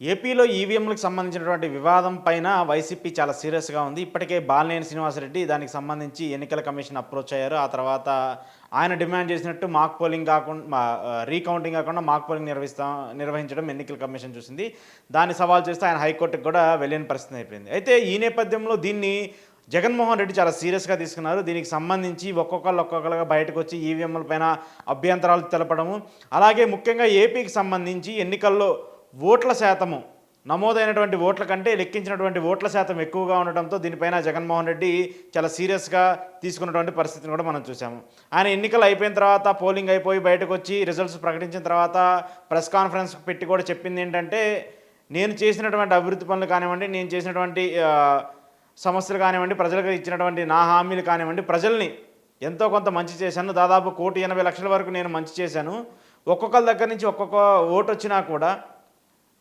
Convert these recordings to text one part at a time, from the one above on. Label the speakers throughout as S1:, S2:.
S1: ఏపీలో ఈవీఎంలకు సంబంధించినటువంటి వివాదం పైన వైసీపీ చాలా సీరియస్గా ఉంది. ఇప్పటికే బాలినేని శ్రీనివాసరెడ్డి దానికి సంబంధించి ఎన్నికల కమిషన్ అప్రోచ్ అయ్యారు. ఆ తర్వాత ఆయన డిమాండ్ చేసినట్టు మాక్ పోలింగ్ కాకుండా రీకౌంటింగ్ కాకుండా మాక్ పోలింగ్ నిర్వహిస్తా నిర్వహించడం ఎన్నికల కమిషన్ చూసింది. దాన్ని సవాల్ చేస్తే ఆయన హైకోర్టుకు కూడా వెళ్ళిన పరిస్థితి అయిపోయింది. అయితే ఈ నేపథ్యంలో దీన్ని జగన్మోహన్ రెడ్డి చాలా సీరియస్గా తీసుకున్నారు. దీనికి సంబంధించి ఒక్కొక్కరు ఒక్కొక్కరుగా బయటకు వచ్చి ఈవీఎంల పైన అభ్యంతరాలు తెలపడము. అలాగే ముఖ్యంగా ఏపీకి సంబంధించి ఎన్నికల్లో ఓట్ల శాతము. నమోదైనటువంటి ఓట్ల కంటే లెక్కించినటువంటి ఓట్ల శాతం ఎక్కువగా ఉండడంతో దీనిపైన జగన్మోహన్ రెడ్డి చాలా సీరియస్గా తీసుకున్నటువంటి పరిస్థితిని కూడా మనం చూసాము ఆయన ఎన్నికలు అయిపోయిన తర్వాత పోలింగ్ అయిపోయి బయటకు వచ్చి రిజల్ట్స్ ప్రకటించిన తర్వాత ప్రెస్ కాన్ఫరెన్స్ పెట్టి కూడా చెప్పింది ఏంటంటే నేను చేసినటువంటి అభివృద్ధి పనులు కానివ్వండి నేను చేసినటువంటి సమస్యలు కానివ్వండి ప్రజలకు ఇచ్చినటువంటి నా హామీలు కానివ్వండి ప్రజల్ని ఎంతో కొంత మంచి చేశాను. దాదాపు కోటి ఎనభై లక్షల వరకు నేను మంచి చేశాను. ఒక్కొక్కరి దగ్గర నుంచి ఒక్కొక్క ఓటు వచ్చినా కూడా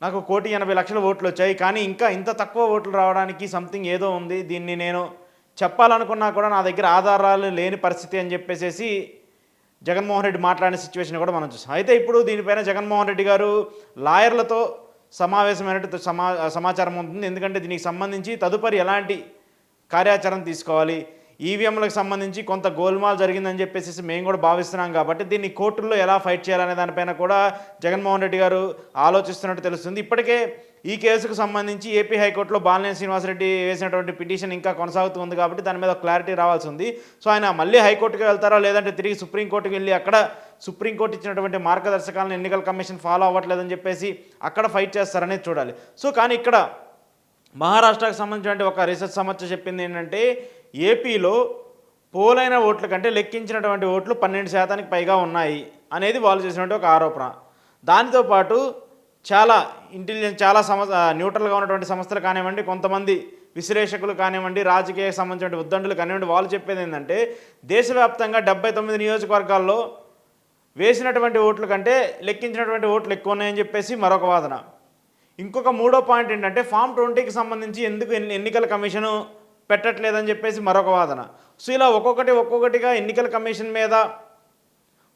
S1: నాకు కోటి ఎనభై లక్షల ఓట్లు వచ్చాయి కానీ ఇంకా ఇంత తక్కువ ఓట్లు రావడానికి సంథింగ్ ఏదో ఉంది. దీన్ని నేను చెప్పాలనుకున్నా కూడా నా దగ్గర ఆధారాలు లేని పరిస్థితి అని చెప్పేసి జగన్మోహన్ రెడ్డి మాట్లాడిన సిచ్యువేషన్ కూడా మనం చూసాం. అయితే ఇప్పుడు దీనిపైన జగన్మోహన్ రెడ్డి గారు లాయర్లతో సమావేశమైనట్టు సమా సమాచారం ఉంటుంది. ఎందుకంటే దీనికి సంబంధించి తదుపరి ఎలాంటి కార్యాచరణ తీసుకోవాలి? ఈవీఎంలకు సంబంధించి కొంత గోల్మాల్ జరిగిందని చెప్పేసి మేము కూడా భావిస్తున్నాం కాబట్టి దీన్ని కోర్టుల్లో ఎలా ఫైట్ చేయాలనే దానిపైన కూడా జగన్మోహన్ రెడ్డి గారు ఆలోచిస్తున్నట్టు తెలుస్తుంది. ఇప్పటికే ఈ కేసుకు సంబంధించి ఏపీ హైకోర్టులో బాలినేని శ్రీనివాసరెడ్డి వేసినటువంటి పిటిషన్ ఇంకా కొనసాగుతుంది కాబట్టి దాని మీద క్లారిటీ రావాల్సి ఉంది. సో ఆయన మళ్ళీ హైకోర్టుకి వెళ్తారా లేదంటే తిరిగి సుప్రీంకోర్టుకి వెళ్ళి అక్కడ సుప్రీంకోర్టు ఇచ్చినటువంటి మార్గదర్శకాలను ఎన్నికల కమిషన్ ఫాలో అవ్వట్లేదని చెప్పేసి అక్కడ ఫైట్ చేస్తారనేది చూడాలి. సో కానీ ఇక్కడ మహారాష్ట్రకు సంబంధించినటువంటి ఒక రీసెర్చ్ సమస్య చెప్పింది ఏంటంటే ఏపీలో పోలైన ఓట్ల కంటే లెక్కించినటువంటి ఓట్లు పన్నెండు శాతానికి పైగా ఉన్నాయి అనేది వాళ్ళు చేసినటువంటి ఒక ఆరోపణ. దానితో పాటు చాలా ఇంటెలిజెన్స్ చాలా సమ న్యూట్రల్గా ఉన్నటువంటి సంస్థలు కానివ్వండి కొంతమంది విశ్లేషకులు కానివ్వండి రాజకీయ సంబంధించిన ఉద్దండులు కానివ్వండి వాళ్ళు చెప్పేది ఏంటంటే దేశవ్యాప్తంగా డెబ్బై తొమ్మిది నియోజకవర్గాల్లో వేసినటువంటి ఓట్ల కంటే లెక్కించినటువంటి ఓట్లు ఎక్కువ ఉన్నాయని చెప్పేసి మరొక వాదన. ఇంకొక మూడో పాయింట్ ఏంటంటే ఫామ్ ట్వంటీకి సంబంధించి ఎందుకు ఎన్ని- ఎన్నికల కమిషను పెట్టట్లేదని చెప్పేసి మరొక వాదన. సో ఇలా ఒక్కొక్కటి ఒక్కొక్కటిగా ఎన్నికల కమిషన్ మీద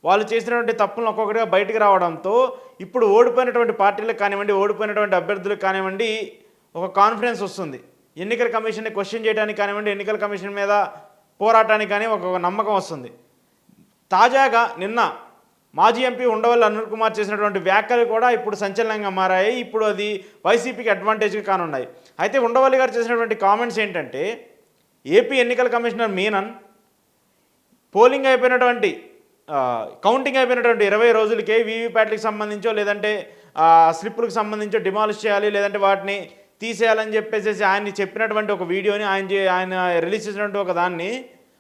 S1: వాళ్ళు చేసినటువంటి తప్పులను ఒక్కొక్కటిగా బయటకు రావడంతో ఇప్పుడు ఓడిపోయినటువంటి పార్టీలకు కానివ్వండి ఓడిపోయినటువంటి అభ్యర్థులకు కానివ్వండి ఒక కాన్ఫిడెన్స్ వస్తుంది. ఎన్నికల కమిషన్ని క్వశ్చన్ చేయడానికి కానివ్వండి ఎన్నికల కమిషన్ మీద పోరాటానికి కానీ ఒక నమ్మకం వస్తుంది. తాజాగా నిన్న మాజీ ఎంపీ ఉండవల్లి అనిల్ కుమార్ చేసినటువంటి వ్యాఖ్యలు కూడా ఇప్పుడు సంచలనంగా మారాయి. ఇప్పుడు అది వైసీపీకి అడ్వాంటేజ్గా కానున్నాయి. అయితే ఉండవల్లి గారు చేసినటువంటి కామెంట్స్ ఏంటంటే ఏపీ ఎన్నికల కమిషనర్ మీనన్ పోలింగ్ అయిపోయినటువంటి కౌంటింగ్ అయిపోయినటువంటి ఇరవై రోజులకే వీవీప్యాట్లకు సంబంధించో లేదంటే స్లిప్పులకు సంబంధించో డిమాలిష్ చేయాలి లేదంటే వాటిని తీసేయాలని చెప్పేసి ఆయన చెప్పినటువంటి ఒక వీడియోని ఆయన ఆయన రిలీజ్ చేసినటువంటి ఒక దాన్ని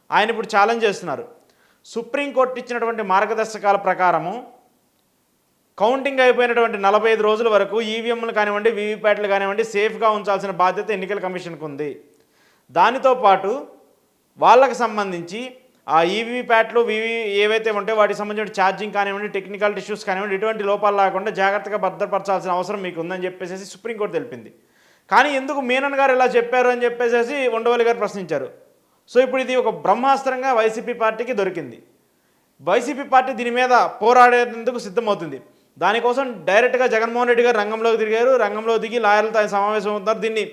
S1: ఆయన ఇప్పుడు ఛాలెంజ్ చేస్తున్నారు. సుప్రీంకోర్టు ఇచ్చినటువంటి మార్గదర్శకాల ప్రకారము కౌంటింగ్ అయిపోయినటువంటి నలభై ఐదు రోజుల వరకు ఈవీఎంలు కానివ్వండి వీవీప్యాట్లు కానివ్వండి సేఫ్గా ఉంచాల్సిన బాధ్యత ఎన్నికల కమిషన్కు ఉంది దానితో పాటు వాళ్ళకు సంబంధించి ఆ ఈవీప్యాట్లు వివి ఏవైతే ఉంటాయో వాటికి సంబంధించిన ఛార్జింగ్ కానివ్వండి టెక్నికల్ ఇష్యూస్ కానివ్వండి ఇటువంటి లోపాలు లేకుండా జాగ్రత్తగా భద్రపరచాల్సిన అవసరం మీకు ఉందని చెప్పేసి సుప్రీంకోర్టు తెలిపింది. కానీ ఎందుకు మీనన్ గారు ఇలా చెప్పారు అని చెప్పేసి ఉండవల్లి గారు ప్రశ్నించారు. సో ఇప్పుడు ఇది ఒక బ్రహ్మాస్త్రంగా వైసీపీ పార్టీకి దొరికింది. వైసీపీ పార్టీ దీని మీద పోరాడేందుకు సిద్ధమవుతుంది. దానికోసం డైరెక్ట్గా జగన్మోహన్ రెడ్డి గారు రంగంలోకి తిరిగారు. రంగంలో దిగి లాయర్లతో ఆయన సమావేశం అవుతున్నారు. దీన్ని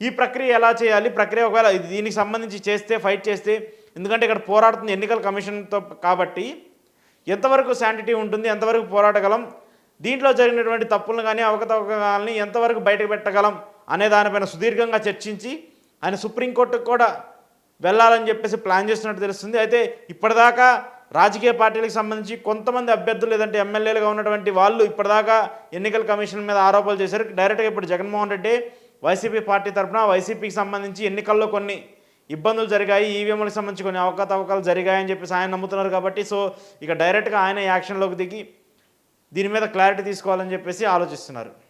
S1: ఈ ప్రక్రియ ఎలా చేయాలి? ప్రక్రియ ఒకవేళ దీనికి సంబంధించి చేస్తే ఫైట్ చేస్తే ఎందుకంటే ఇక్కడ పోరాడుతుంది ఎన్నికల కమిషన్తో కాబట్టి ఎంతవరకు శాంటిటీ ఉంటుంది ఎంతవరకు పోరాడగలం దీంట్లో జరిగినటువంటి తప్పులను కానీ అవకతవకలని ఎంతవరకు బయటకు పెట్టగలం అనే దానిపైన సుదీర్ఘంగా చర్చించి ఆయన సుప్రీంకోర్టుకు కూడా వెళ్ళాలని చెప్పేసి ప్లాన్ చేస్తున్నట్టు తెలుస్తుంది. అయితే ఇప్పటిదాకా రాజకీయ పార్టీలకు సంబంధించి కొంతమంది అభ్యర్థులు లేదంటే ఎమ్మెల్యేలుగా ఉన్నటువంటి వాళ్ళు ఇప్పటిదాకా ఎన్నికల కమిషన్ మీద ఆరోపణలు చేశారు. డైరెక్ట్గా ఇప్పుడు జగన్మోహన్ రెడ్డి వైసీపీ పార్టీ తరఫున వైసీపీకి సంబంధించి ఎన్నికల్లో కొన్ని ఇబ్బందులు జరిగాయి. ఈవీఎంలకు సంబంధించి కొన్ని అవకతవకలు జరిగాయని చెప్పేసి ఆయన నమ్ముతున్నారు కాబట్టి సో ఇక డైరెక్ట్గా ఆయన యాక్షన్లోకి దిగి దీని మీద క్లారిటీ తీసుకోవాలని చెప్పేసి ఆలోచిస్తున్నారు.